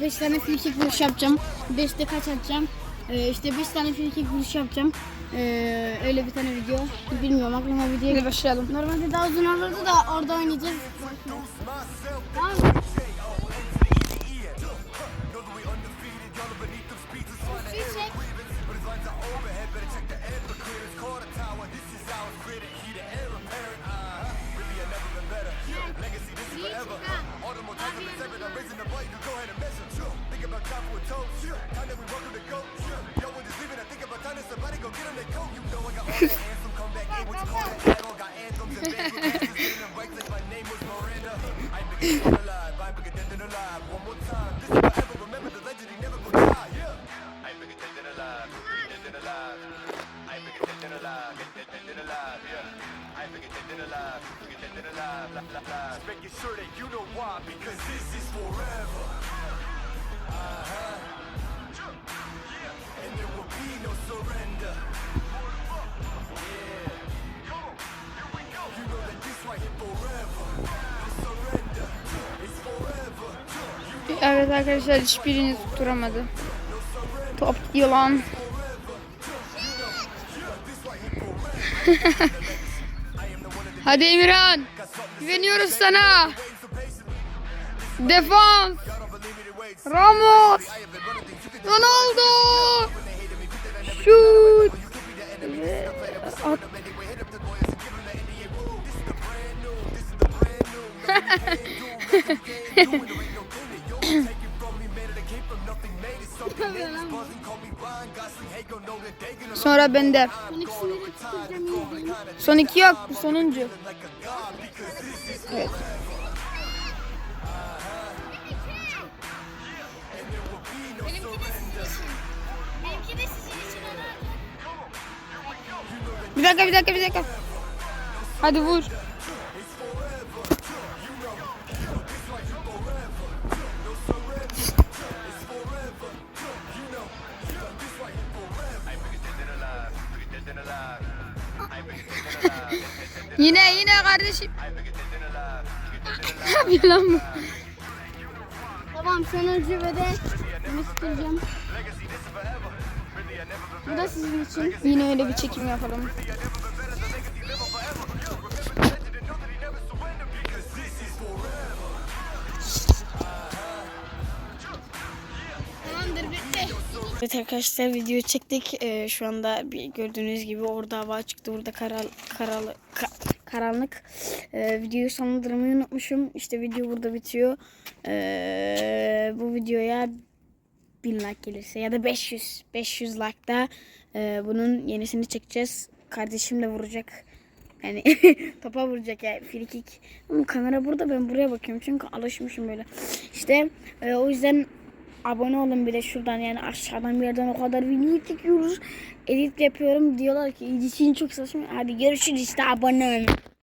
5 tane free kick vuruş yapacağım. 5'te kaç atacağım? Ee, işte 5 tane free kick vuruş yapacağım. Ee, öyle bir tane video. Bilmiyorum aklıma video. Hadi başlayalım. Normalde daha uzun olurdu da orada oynayacağız. Seven, I'm raising the bar, you go ahead and measure two. Think about time for a toast. Check. Making sure that you know why, because this is forever. Uh-huh. And there will be no surrender. Evet arkadaşlar hiçbirini tutturamadı. Top gidiyor lan. Hadi Emirhan. Güveniyoruz sana. Defans. Ramos. Ronaldo. Şut. At. Sonra bende. Son iki yok. Bu sonuncu. Evet. Bir dakika bir dakika bir dakika. Hadi vur. Yine yine kardeşim. ne yapıyor lan bu? Tamam sonuncu ve de tutacağım. Bu da sizin için. Yine öyle bir çekim yapalım. Evet arkadaşlar video çektik. Ee, şu anda bir gördüğünüz gibi orada hava çıktı. Burada karal, karal, ka- karanlık. Ee, videoyu sonlandırmayı unutmuşum. İşte video burada bitiyor. Ee, bu videoya 1000 like gelirse ya da 500 500 like da e, bunun yenisini çekeceğiz. Kardeşim de vuracak. Yani topa vuracak ya free kick. Ama kamera burada ben buraya bakıyorum çünkü alışmışım böyle. İşte e, o yüzden abone olun bir de şuradan yani aşağıdan bir yerden o kadar video çekiyoruz. Edit yapıyorum diyorlar ki editini çok saçma. Hadi görüşürüz işte abone olun.